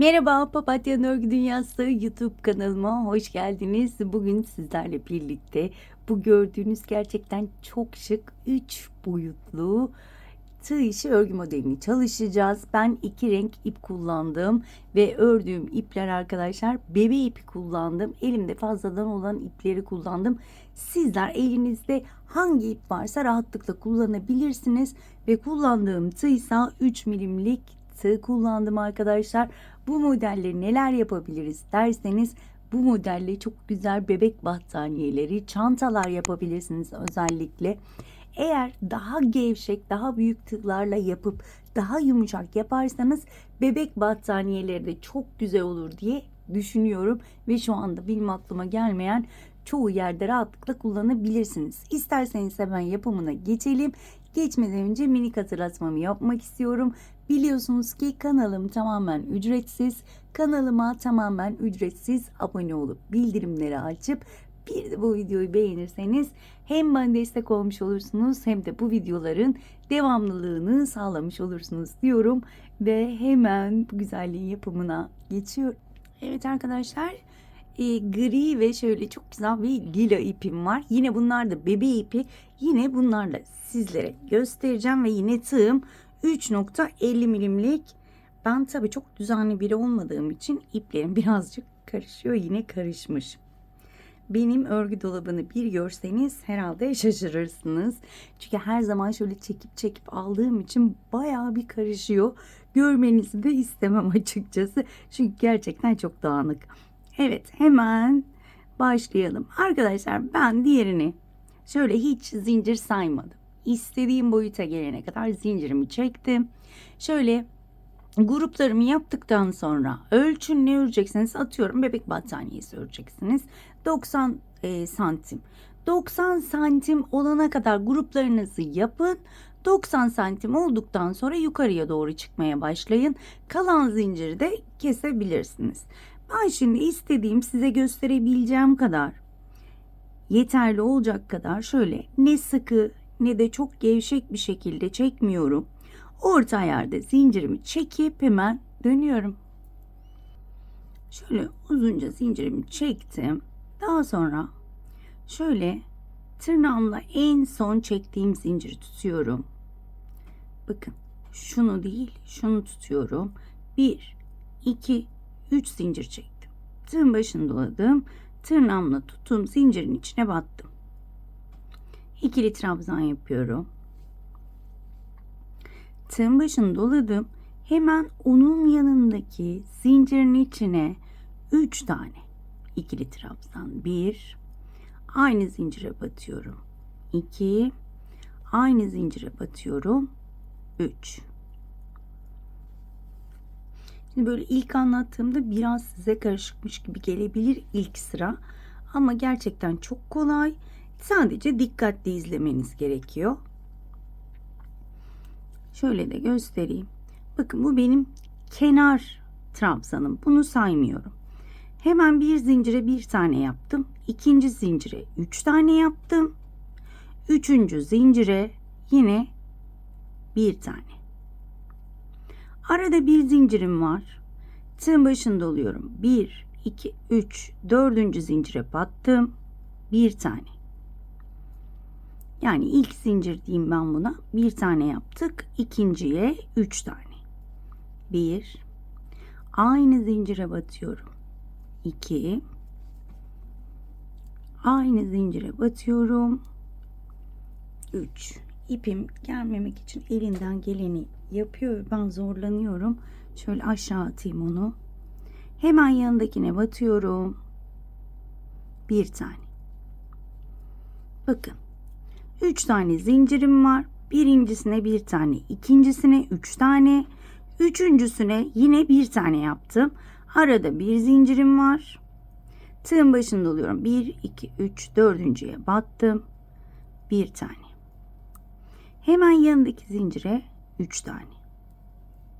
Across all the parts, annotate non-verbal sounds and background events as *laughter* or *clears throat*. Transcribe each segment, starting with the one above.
Merhaba Papatya Örgü Dünyası YouTube kanalıma hoş geldiniz. Bugün sizlerle birlikte bu gördüğünüz gerçekten çok şık 3 boyutlu tığ işi örgü modelini çalışacağız. Ben iki renk ip kullandım ve ördüğüm ipler arkadaşlar bebe ipi kullandım. Elimde fazladan olan ipleri kullandım. Sizler elinizde hangi ip varsa rahatlıkla kullanabilirsiniz ve kullandığım tığ ise 3 milimlik tığ kullandım arkadaşlar. Bu modelle neler yapabiliriz derseniz bu modelle çok güzel bebek battaniyeleri, çantalar yapabilirsiniz özellikle. Eğer daha gevşek, daha büyük tığlarla yapıp daha yumuşak yaparsanız bebek battaniyeleri de çok güzel olur diye düşünüyorum ve şu anda benim aklıma gelmeyen çoğu yerde rahatlıkla kullanabilirsiniz. İsterseniz hemen yapımına geçelim. Geçmeden önce minik hatırlatmamı yapmak istiyorum. Biliyorsunuz ki kanalım tamamen ücretsiz. Kanalıma tamamen ücretsiz abone olup bildirimleri açıp bir de bu videoyu beğenirseniz hem bana destek olmuş olursunuz hem de bu videoların devamlılığını sağlamış olursunuz diyorum ve hemen bu güzelliğin yapımına geçiyorum. Evet arkadaşlar e, gri ve şöyle çok güzel bir lila ipim var. Yine bunlar da bebe ipi. Yine bunlarla sizlere göstereceğim ve yine tığım 3.50 milimlik. Ben tabii çok düzenli biri olmadığım için iplerim *laughs* birazcık karışıyor. Yine karışmış. Benim örgü dolabını bir görseniz herhalde şaşırırsınız. Çünkü her zaman şöyle çekip çekip aldığım için bayağı bir karışıyor. Görmenizi de istemem *laughs* açıkçası. Çünkü gerçekten çok dağınık. Evet hemen başlayalım. Arkadaşlar ben diğerini şöyle hiç zincir saymadım. İstediğim boyuta gelene kadar zincirimi çektim. Şöyle gruplarımı yaptıktan sonra ölçün ne öreceksiniz? Atıyorum bebek battaniyesi öreceksiniz. 90 e, santim. 90 santim olana kadar gruplarınızı yapın. 90 santim olduktan sonra yukarıya doğru çıkmaya başlayın. Kalan zinciri de kesebilirsiniz. Ben şimdi istediğim size gösterebileceğim kadar yeterli olacak kadar şöyle ne sıkı ne de çok gevşek bir şekilde çekmiyorum orta ayarda zincirimi çekip hemen dönüyorum. Şöyle uzunca zincirimi çektim. Daha sonra şöyle tırnağımla en son çektiğim zinciri tutuyorum. Bakın şunu değil şunu tutuyorum. 1, 2, 3 zincir çektim. Tığın başını doladım. Tırnağımla tuttuğum zincirin içine battım. İkili trabzan yapıyorum tığın başını doladım. Hemen onun yanındaki zincirin içine 3 tane ikili trabzan. 1 aynı zincire batıyorum. 2 aynı zincire batıyorum. 3 Şimdi böyle ilk anlattığımda biraz size karışıkmış gibi gelebilir ilk sıra. Ama gerçekten çok kolay. Sadece dikkatli izlemeniz gerekiyor. Şöyle de göstereyim. Bakın bu benim kenar trabzanım. Bunu saymıyorum. Hemen bir zincire bir tane yaptım. İkinci zincire üç tane yaptım. Üçüncü zincire yine bir tane. Arada bir zincirim var. Tığın başında oluyorum. Bir, iki, üç, dördüncü zincire battım. Bir tane. Yani ilk zincir diyeyim ben buna. Bir tane yaptık. İkinciye üç tane. Bir. Aynı zincire batıyorum. İki. Aynı zincire batıyorum. Üç. İpim gelmemek için elinden geleni yapıyor. Ben zorlanıyorum. Şöyle aşağı atayım onu. Hemen yanındakine batıyorum. Bir tane. Bakın 3 tane zincirim var. Birincisine bir tane, ikincisine 3 tane, üçüncüsüne yine bir tane yaptım. Arada bir zincirim var. Tığın başında oluyorum. 1, 2, 3, dördüncüye battım. Bir tane. Hemen yanındaki zincire 3 tane.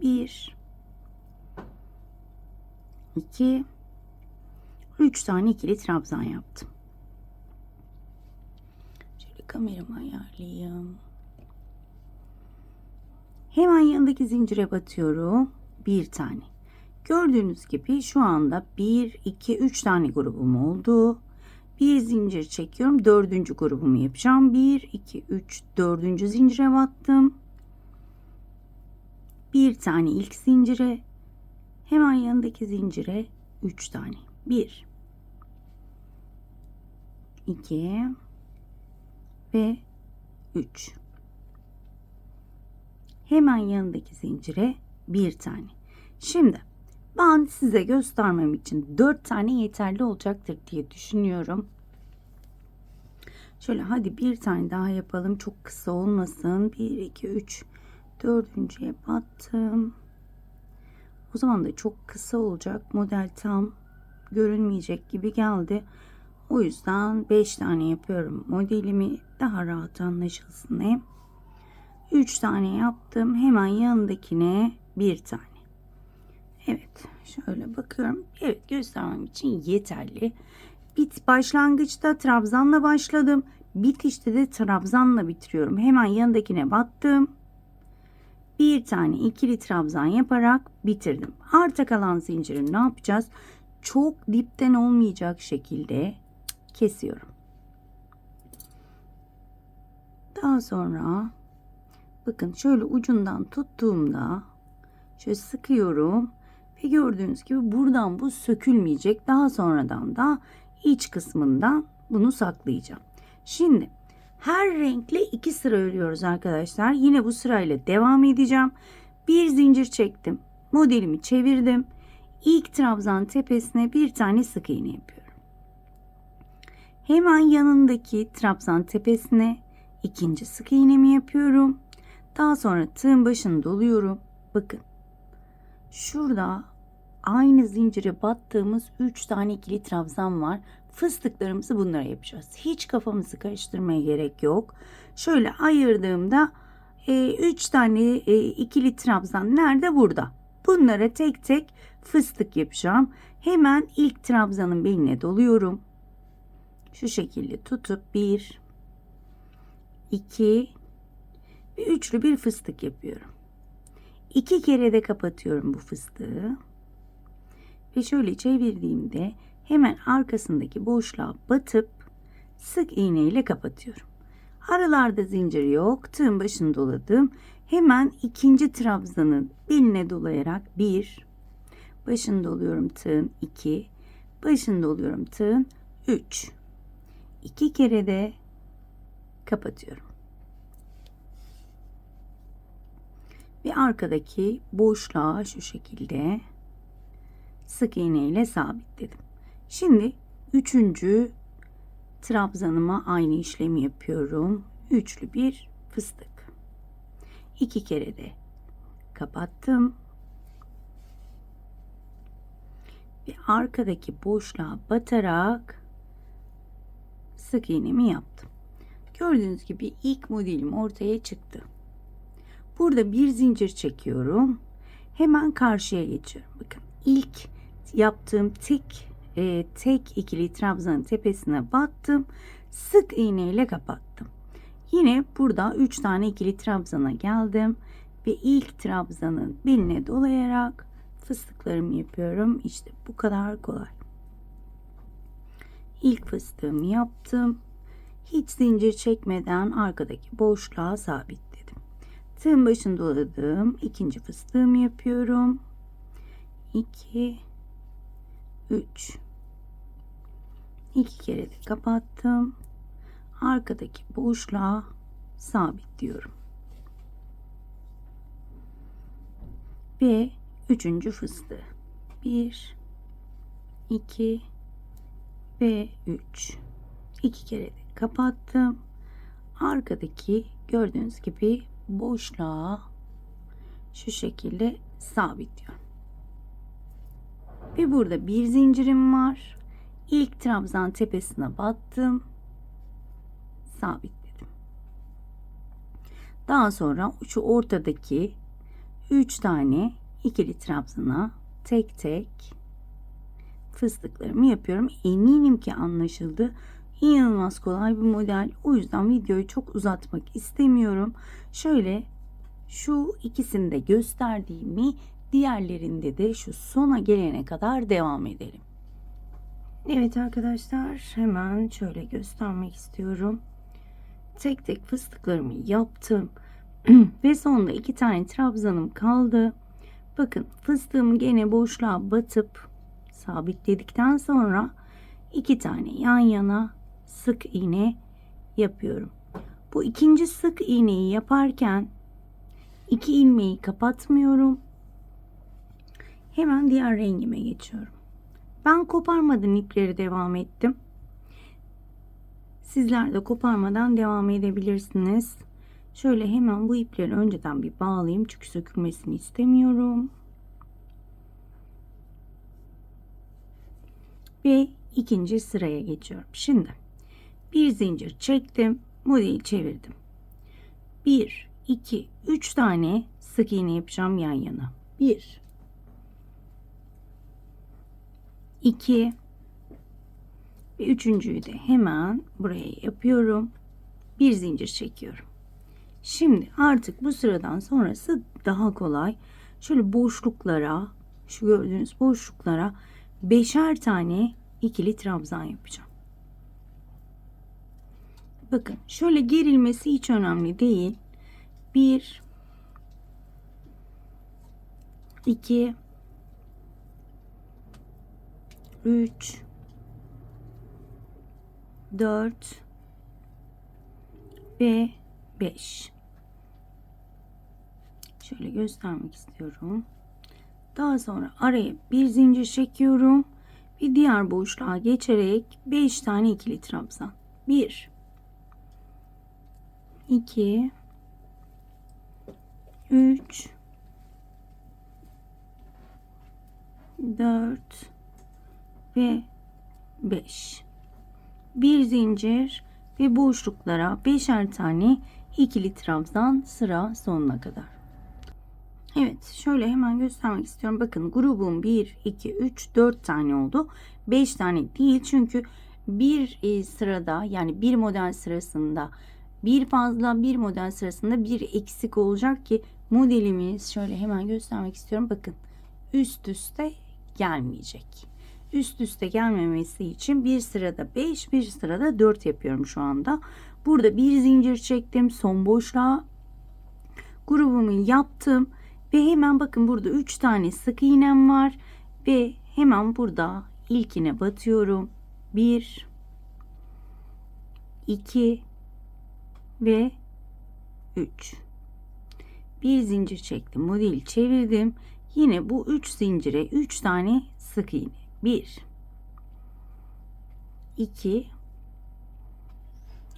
1 2 3 tane ikili trabzan yaptım kameramı ayarlayayım. Hemen yanındaki zincire batıyorum. Bir tane. Gördüğünüz gibi şu anda 1, 2, 3 tane grubum oldu. Bir zincir çekiyorum. Dördüncü grubumu yapacağım. 1, 2, 3, dördüncü zincire battım. Bir tane ilk zincire. Hemen yanındaki zincire 3 tane. 1, 2 ve 3. Hemen yanındaki zincire bir tane. Şimdi ben size göstermem için 4 tane yeterli olacaktır diye düşünüyorum. Şöyle hadi bir tane daha yapalım. Çok kısa olmasın. 1, 2, 3. Dördüncüye battım. O zaman da çok kısa olacak. Model tam görünmeyecek gibi geldi. O yüzden 5 tane yapıyorum. Modelimi daha rahat anlaşılsın diye. 3 tane yaptım. Hemen yanındakine bir tane. Evet. Şöyle bakıyorum. Evet göstermem için yeterli. Bit başlangıçta trabzanla başladım. Bitişte de trabzanla bitiriyorum. Hemen yanındakine battım. Bir tane ikili trabzan yaparak bitirdim. Arta kalan zinciri ne yapacağız? Çok dipten olmayacak şekilde kesiyorum. Daha sonra bakın şöyle ucundan tuttuğumda şöyle sıkıyorum ve gördüğünüz gibi buradan bu sökülmeyecek. Daha sonradan da iç kısmından bunu saklayacağım. Şimdi her renkle iki sıra örüyoruz arkadaşlar. Yine bu sırayla devam edeceğim. Bir zincir çektim. Modelimi çevirdim. İlk trabzan tepesine bir tane sık iğne yapıyorum. Hemen yanındaki trabzan tepesine ikinci sık iğnemi yapıyorum. Daha sonra tığın başını doluyorum. Bakın. Şurada aynı zincire battığımız 3 tane ikili trabzan var. Fıstıklarımızı bunlara yapacağız. Hiç kafamızı karıştırmaya gerek yok. Şöyle ayırdığımda 3 e, tane e, ikili trabzan nerede? Burada. Bunlara tek tek fıstık yapacağım. Hemen ilk trabzanın beline doluyorum. Şu şekilde tutup 1 2 ve üçlü bir fıstık yapıyorum. İki kere de kapatıyorum bu fıstığı. Ve şöyle çevirdiğimde hemen arkasındaki boşluğa batıp sık iğne ile kapatıyorum. Aralarda zincir yok. Tığın başını doladım. Hemen ikinci trabzanın beline dolayarak bir, başını doluyorum tığın iki, başını doluyorum tığın üç. İki kere de kapatıyorum. Ve arkadaki boşluğa şu şekilde sık iğne ile sabitledim. Şimdi üçüncü trabzanıma aynı işlemi yapıyorum. Üçlü bir fıstık. İki kere de kapattım. Ve arkadaki boşluğa batarak sık iğnemi yaptım. Gördüğünüz gibi ilk modelim ortaya çıktı. Burada bir zincir çekiyorum. Hemen karşıya geçiyorum. Bakın ilk yaptığım tek e, tek ikili trabzanın tepesine battım. Sık iğne ile kapattım. Yine burada 3 tane ikili trabzana geldim ve ilk trabzanın beline dolayarak fıstıklarımı yapıyorum. İşte bu kadar kolay. İlk fıstığımı yaptım. Hiç zincir çekmeden arkadaki boşluğa sabitledim. Tığın başını doladım. ikinci fıstığımı yapıyorum. 2 3 2 kere de kapattım. Arkadaki boşluğa sabitliyorum. Ve üçüncü fıstığı. 1 2 ve 3 2 kere de kapattım. Arkadaki gördüğünüz gibi boşluğa şu şekilde sabitliyorum. Ve burada bir zincirim var. İlk trabzan tepesine battım. Sabitledim. Daha sonra şu ortadaki 3 tane ikili trabzana tek tek fıstıklarımı yapıyorum. Eminim ki anlaşıldı. İnanılmaz kolay bir model. O yüzden videoyu çok uzatmak istemiyorum. Şöyle şu ikisini de gösterdiğimi Diğerlerinde de şu sona gelene kadar devam edelim. Evet arkadaşlar hemen şöyle göstermek istiyorum. Tek tek fıstıklarımı yaptım. *clears throat* Ve sonunda iki tane trabzanım kaldı. Bakın fıstığımı gene boşluğa batıp sabitledikten sonra iki tane yan yana sık iğne yapıyorum. Bu ikinci sık iğneyi yaparken iki ilmeği kapatmıyorum. Hemen diğer rengime geçiyorum. Ben koparmadan ipleri devam ettim. Sizler de koparmadan devam edebilirsiniz. Şöyle hemen bu ipleri önceden bir bağlayayım çünkü sökülmesini istemiyorum. Ve ikinci sıraya geçiyorum. Şimdi bir zincir çektim, modeli çevirdim. 1 2 3 tane sık iğne yapacağım yan yana. 1 2 ve üçüncüyü de hemen buraya yapıyorum. Bir zincir çekiyorum. Şimdi artık bu sıradan sonrası daha kolay. Şöyle boşluklara, şu gördüğünüz boşluklara beşer tane ikili trabzan yapacağım. Bakın şöyle gerilmesi hiç önemli değil. 1 2 3 4 ve 5 şöyle göstermek istiyorum. Daha sonra araya bir zincir çekiyorum. Bir diğer boşluğa geçerek 5 tane ikili trabzan. 1 2 3 4 ve 5 bir zincir ve boşluklara beşer tane ikili trabzan sıra sonuna kadar. Evet şöyle hemen göstermek istiyorum. Bakın grubum 1, 2, 3, 4 tane oldu. 5 tane değil çünkü bir e, sırada yani bir model sırasında bir fazla bir model sırasında bir eksik olacak ki modelimiz şöyle hemen göstermek istiyorum. Bakın üst üste gelmeyecek. Üst üste gelmemesi için bir sırada 5 bir sırada 4 yapıyorum şu anda. Burada bir zincir çektim son boşluğa grubumu yaptım ve hemen bakın burada 3 tane sık iğnem var ve hemen burada ilkine batıyorum. 1 2 ve 3 bir zincir çektim modeli çevirdim. Yine bu 3 zincire 3 tane sık iğne. 1 2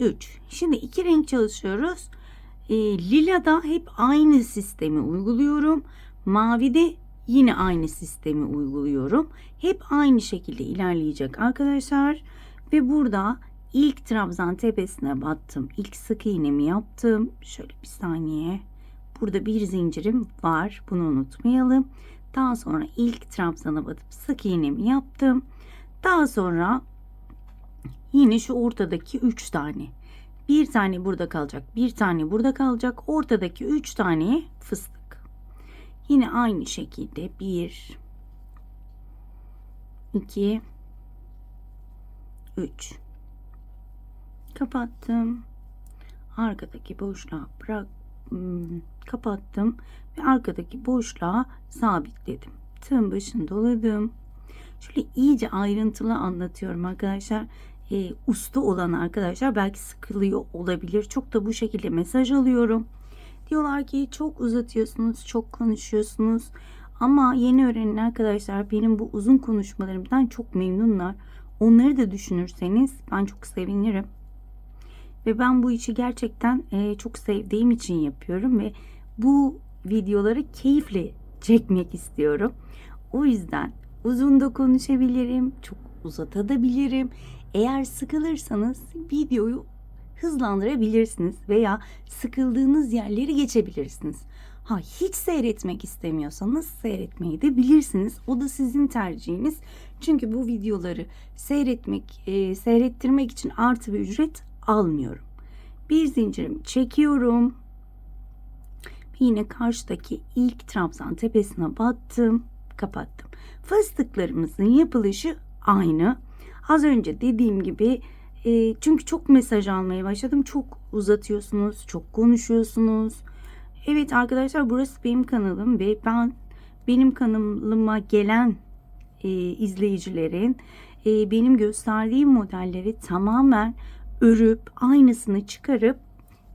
3 şimdi iki renk çalışıyoruz. E, lilada hep aynı sistemi uyguluyorum. Mavide yine aynı sistemi uyguluyorum. Hep aynı şekilde ilerleyecek arkadaşlar. Ve burada ilk trabzan tepesine battım. İlk sık iğnemi yaptım. Şöyle bir saniye. Burada bir zincirim var. Bunu unutmayalım. Daha sonra ilk trabzana batıp sık iğnemi yaptım. Daha sonra yine şu ortadaki 3 tane. Bir tane burada kalacak. Bir tane burada kalacak. Ortadaki 3 tane fıstık. Yine aynı şekilde 1 2 3 kapattım. Arkadaki boşluğa bırak hmm, kapattım ve arkadaki boşluğa sabitledim. Tığın başını doladım. Şöyle iyice ayrıntılı anlatıyorum arkadaşlar. E, usta olan arkadaşlar belki sıkılıyor olabilir. Çok da bu şekilde mesaj alıyorum. Diyorlar ki çok uzatıyorsunuz, çok konuşuyorsunuz. Ama yeni öğrenen arkadaşlar benim bu uzun konuşmalarımdan çok memnunlar. Onları da düşünürseniz ben çok sevinirim. Ve ben bu işi gerçekten e, çok sevdiğim için yapıyorum ve bu videoları keyifle çekmek istiyorum. O yüzden uzun da konuşabilirim, çok uzatabilirim. Eğer sıkılırsanız videoyu hızlandırabilirsiniz veya sıkıldığınız yerleri geçebilirsiniz. Ha hiç seyretmek istemiyorsanız seyretmeyi de bilirsiniz. O da sizin tercihiniz. Çünkü bu videoları seyretmek, e, seyrettirmek için artı bir ücret almıyorum. Bir zincirimi çekiyorum. Yine karşıdaki ilk trabzan tepesine battım, kapattım. Fıstıklarımızın yapılışı aynı. Az önce dediğim gibi e, çünkü çok mesaj almaya başladım. Çok uzatıyorsunuz, çok konuşuyorsunuz. Evet arkadaşlar burası benim kanalım ve ben benim kanalıma gelen e, izleyicilerin e, benim gösterdiğim modelleri tamamen örüp aynısını çıkarıp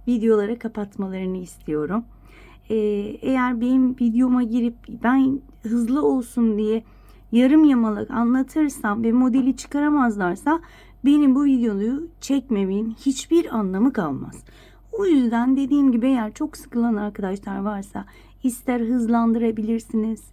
videolara kapatmalarını istiyorum. E, eğer benim videoma girip ben hızlı olsun diye yarım yamalak anlatırsam ve modeli çıkaramazlarsa benim bu videoyu çekmemin hiçbir anlamı kalmaz. O yüzden dediğim gibi eğer çok sıkılan arkadaşlar varsa ister hızlandırabilirsiniz,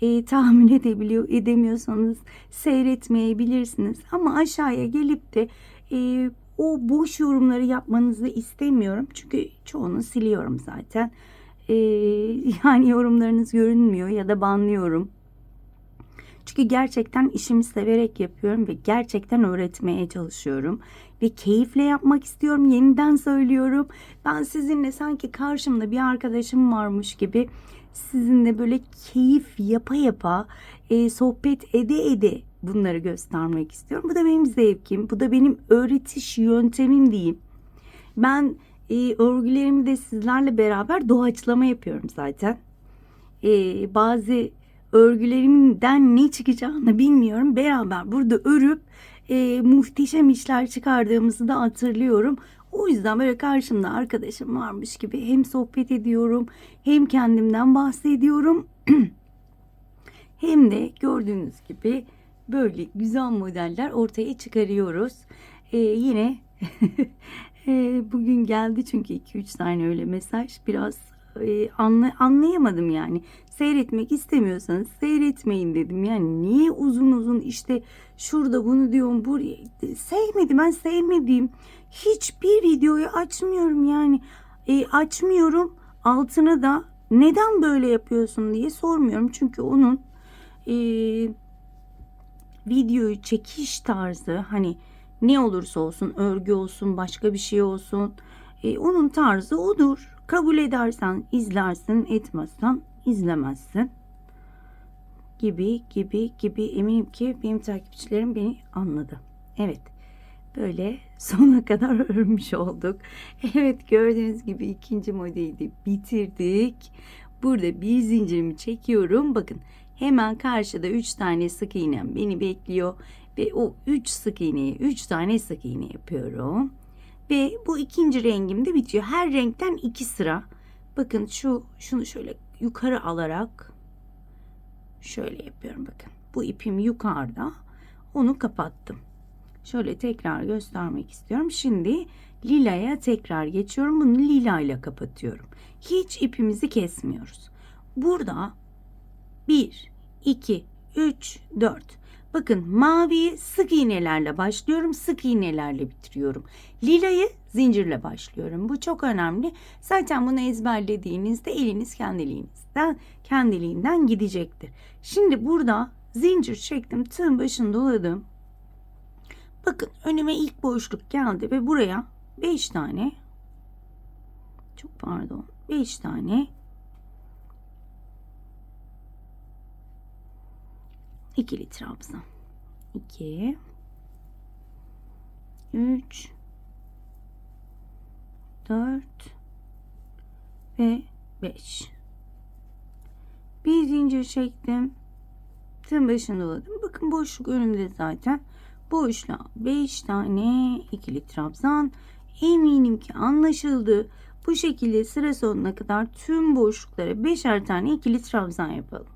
e, tahmin edebiliyor edemiyorsanız seyretmeyebilirsiniz. Ama aşağıya gelip de e, o boş yorumları yapmanızı istemiyorum. Çünkü çoğunu siliyorum zaten. E, *laughs* yani yorumlarınız görünmüyor ya da banlıyorum. Çünkü gerçekten işimi severek yapıyorum ve gerçekten öğretmeye çalışıyorum. Ve keyifle yapmak istiyorum. Yeniden söylüyorum. Ben sizinle sanki karşımda bir arkadaşım varmış gibi sizinle böyle keyif yapa yapa e, sohbet ede ede bunları göstermek istiyorum. Bu da benim zevkim. Bu da benim öğretiş yöntemim diyeyim. Ben e, örgülerimi de sizlerle beraber doğaçlama yapıyorum zaten. E, bazı örgülerimden ne çıkacağını bilmiyorum. Beraber burada örüp e, muhteşem işler çıkardığımızı da hatırlıyorum. O yüzden böyle karşımda arkadaşım varmış gibi hem sohbet ediyorum hem kendimden bahsediyorum. *clears throat* hem de gördüğünüz gibi böyle güzel modeller ortaya çıkarıyoruz. Ee, yine *laughs* e, bugün geldi çünkü 2-3 tane öyle mesaj biraz e, anla, anlayamadım yani. Seyretmek istemiyorsanız seyretmeyin dedim. Yani niye uzun uzun işte şurada bunu diyorum buraya sevmedim ben sevmediğim hiçbir videoyu açmıyorum yani e, açmıyorum altına da neden böyle yapıyorsun diye sormuyorum çünkü onun e, videoyu çekiş tarzı hani ne olursa olsun örgü olsun başka bir şey olsun e, onun tarzı odur kabul edersen izlersin etmezsen izlemezsin gibi gibi gibi eminim ki benim takipçilerim beni anladı. Evet böyle *laughs* sona kadar örmüş olduk. Evet gördüğünüz gibi ikinci modeli de bitirdik. Burada bir zincirimi çekiyorum. Bakın hemen karşıda 3 tane sık iğnem beni bekliyor. Ve o 3 sık iğneye 3 tane sık iğne yapıyorum. Ve bu ikinci rengim de bitiyor. Her renkten 2 sıra. Bakın şu şunu şöyle yukarı alarak şöyle yapıyorum bakın. Bu ipim yukarıda. Onu kapattım. Şöyle tekrar göstermek istiyorum. Şimdi lilaya tekrar geçiyorum. Bunu lila ile kapatıyorum. Hiç ipimizi kesmiyoruz. Burada 1, 2, 3, 4. Bakın maviyi sık iğnelerle başlıyorum. Sık iğnelerle bitiriyorum. Lilayı zincirle başlıyorum. Bu çok önemli. Zaten bunu ezberlediğinizde eliniz kendiliğinizden kendiliğinden gidecektir. Şimdi burada zincir çektim. Tığın başını doladım. Bakın önüme ilk boşluk geldi ve buraya 5 tane çok pardon 5 tane ikili trabzan 2 3 4 ve 5 bir zincir çektim. Tığın başını doladım bakın boşluk önümde zaten. Boşluğa 5 tane ikili trabzan eminim ki anlaşıldı. Bu şekilde sıra sonuna kadar tüm boşluklara beşer tane ikili trabzan yapalım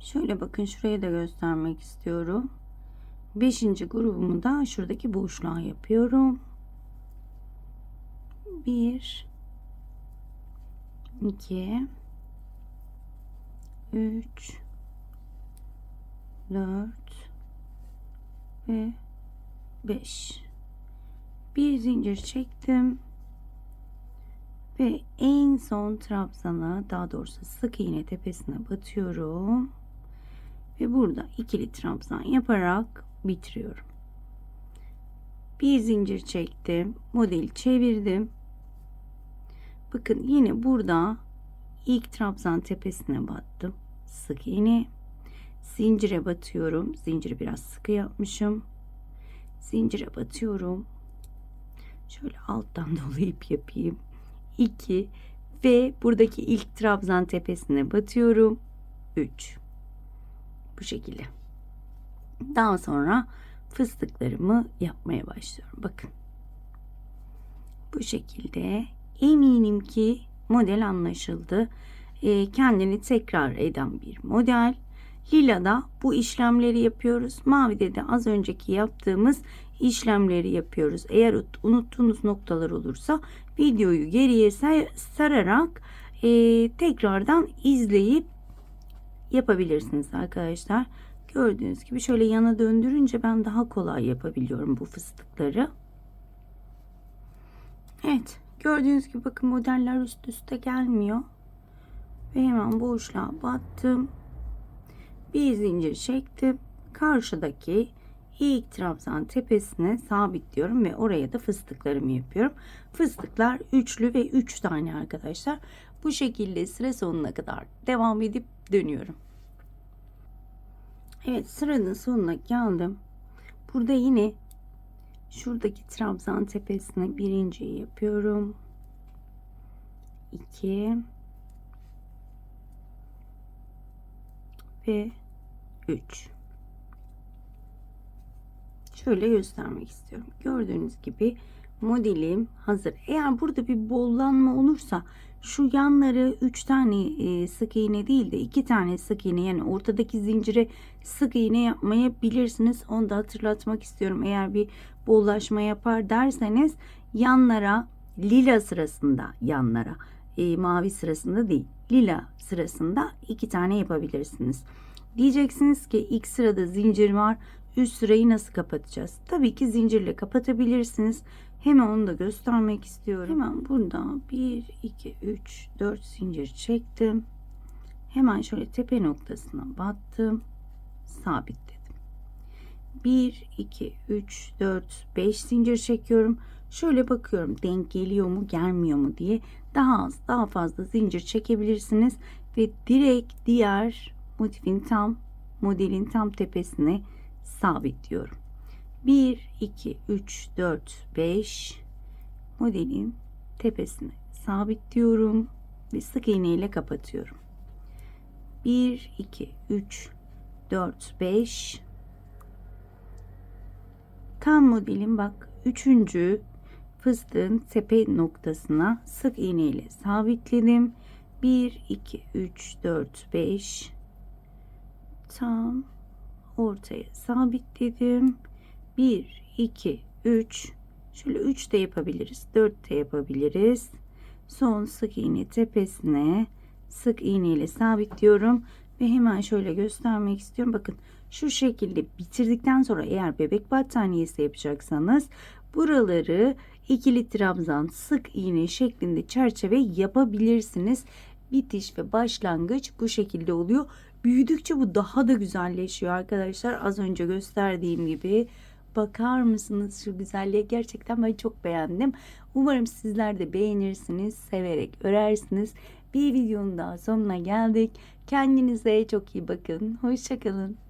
şöyle bakın şuraya da göstermek istiyorum. 5. grubumu da şuradaki boşluğa yapıyorum. 1 2 3 4 ve 5 bir zincir çektim ve en son trabzana daha doğrusu sık iğne tepesine batıyorum ve burada ikili trabzan yaparak bitiriyorum bir zincir çektim modeli çevirdim bakın yine burada ilk trabzan tepesine battım. Sık iğne. Zincire batıyorum. Zinciri biraz sıkı yapmışım. Zincire batıyorum. Şöyle alttan *laughs* dolayıp yapayım. 2 ve buradaki ilk trabzan tepesine batıyorum. 3. Bu şekilde. Daha sonra fıstıklarımı yapmaya başlıyorum. Bakın. Bu şekilde eminim ki model anlaşıldı. Ee, kendini tekrar eden bir model. Lila'da bu işlemleri yapıyoruz. Mavi'de de az önceki yaptığımız işlemleri yapıyoruz. Eğer ut- unuttuğunuz noktalar olursa videoyu geriye sa- sararak e, tekrardan izleyip yapabilirsiniz arkadaşlar. Gördüğünüz gibi şöyle yana döndürünce ben daha kolay yapabiliyorum bu fıstıkları. Evet gördüğünüz gibi bakın modeller üst üste gelmiyor. Ve hemen boşluğa battım. Bir zincir çektim. Karşıdaki ilk trabzan tepesine sabitliyorum ve oraya da fıstıklarımı yapıyorum. Fıstıklar üçlü ve üç tane arkadaşlar. Bu şekilde sıra sonuna kadar devam edip dönüyorum. Evet sıranın sonuna geldim. Burada yine şuradaki trabzan tepesine birinciyi yapıyorum. 2 ve 3 şöyle göstermek istiyorum. Gördüğünüz gibi modelim hazır. Eğer burada bir bollanma olursa şu yanları 3 tane e, sık iğne değil de 2 tane sık iğne yani ortadaki zincire sık iğne yapmayabilirsiniz. Onu da hatırlatmak istiyorum. Eğer bir bollaşma yapar derseniz yanlara lila sırasında yanlara e, mavi sırasında değil lila sırasında iki tane yapabilirsiniz. Diyeceksiniz ki ilk sırada zincir var. Üst sırayı nasıl kapatacağız? Tabii ki zincirle kapatabilirsiniz. Hemen onu da göstermek istiyorum. Hemen burada 1, 2, 3, 4 zincir çektim. Hemen şöyle tepe noktasına battım. Sabitledim. 1, 2, 3, 4, 5 zincir çekiyorum. Şöyle bakıyorum denk geliyor mu gelmiyor mu diye. Daha az daha fazla zincir çekebilirsiniz. Ve direkt diğer motifin tam modelin tam tepesine sabitliyorum. 1, 2, 3, 4, 5 modelin tepesine sabitliyorum ve sık iğne ile kapatıyorum. 1, 2, 3, 4, 5 tam modelin bak üçüncü fıstığın tepe noktasına sık iğne ile sabitledim. 1, 2, 3, 4, 5 tam ortaya sabitledim. 1, 2, 3 şöyle 3 de yapabiliriz. 4 de yapabiliriz. Son sık iğne tepesine sık iğne ile sabitliyorum ve hemen şöyle göstermek istiyorum. Bakın şu şekilde bitirdikten sonra eğer bebek battaniyesi yapacaksanız buraları ikili trabzan sık iğne şeklinde çerçeve yapabilirsiniz. Bitiş ve başlangıç bu şekilde oluyor. Büyüdükçe bu daha da güzelleşiyor arkadaşlar. Az önce gösterdiğim gibi bakar mısınız şu güzelliğe? Gerçekten ben çok beğendim. Umarım sizler de beğenirsiniz, severek örersiniz. Bir videonun daha sonuna geldik. Kendinize çok iyi bakın. Hoşçakalın.